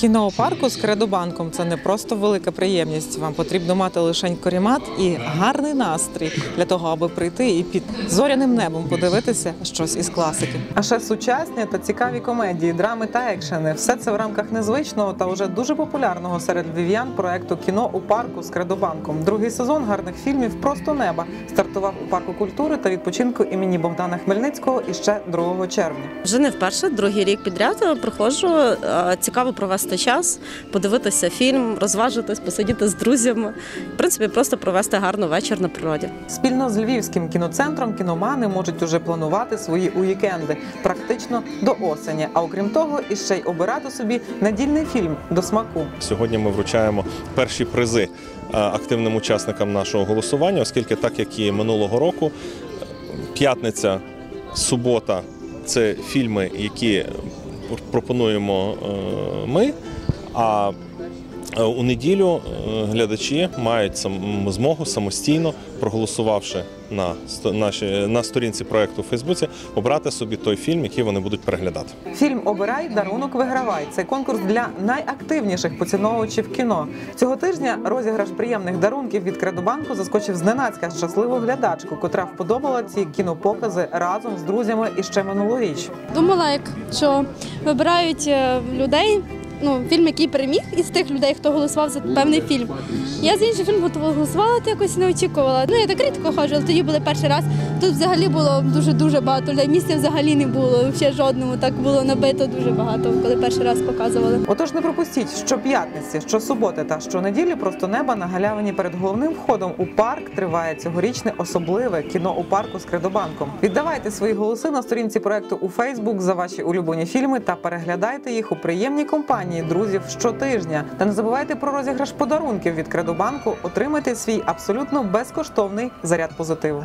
Кіно у парку з кредобанком це не просто велика приємність. Вам потрібно мати лише корімат і гарний настрій для того, аби прийти і під зоряним небом подивитися щось із класики. А ще сучасні та цікаві комедії, драми та екшени. Все це в рамках незвичного та вже дуже популярного серед львів'ян проекту Кіно у парку з кредобанком. Другий сезон гарних фільмів Просто неба стартував у парку культури та відпочинку імені Богдана Хмельницького іще 2 червня. Вже не вперше, другий рік підряд е, приходжу. Е, Цікаво провести час, подивитися фільм, розважитись, посидіти з друзями. В принципі, просто провести гарно вечір на природі. Спільно з львівським кіноцентром кіномани можуть уже планувати свої уікенди практично до осені. А окрім того, іще й обирати собі недільний фільм до смаку. Сьогодні ми вручаємо перші призи е, активним учасникам нашого голосування, оскільки так як і минулого року, п'ятниця, субота це фільми, які пропонуємо е, ми. А е, у неділю е, глядачі мають сам- змогу самостійно, проголосувавши на сто- наші- на сторінці проекту у Фейсбуці, обрати собі той фільм, який вони будуть переглядати. Фільм Обирай, дарунок вигравай. Це конкурс для найактивніших поціновувачів кіно. Цього тижня розіграш приємних дарунків від Кредобанку заскочив зненацька щасливу глядачку, котра вподобала ці кінопокази разом з друзями іще минулоріч. Думала, як що вибирають е, людей. Ну, фільм, який переміг із тих людей, хто голосував за певний фільм. Я за інший фільм голосувала, то якось не очікувала. Ну, я так рідко ходжу, але тоді були перший раз. Тут взагалі було дуже дуже багато людей. Місця взагалі не було, ще жодному. Так було набито дуже багато, коли перший раз показували. Отож, не пропустіть щоп'ятниці, щосуботи та щонеділі просто неба на галявині перед головним входом у парк триває цьогорічне особливе кіно у парку з Кредобанком. Віддавайте свої голоси на сторінці проекту у Фейсбук за ваші улюблені фільми та переглядайте їх у приємній компанії друзів щотижня. Та не забувайте про розіграш подарунків від Кредобанку. Отримайте свій абсолютно безкоштовний заряд позитиву.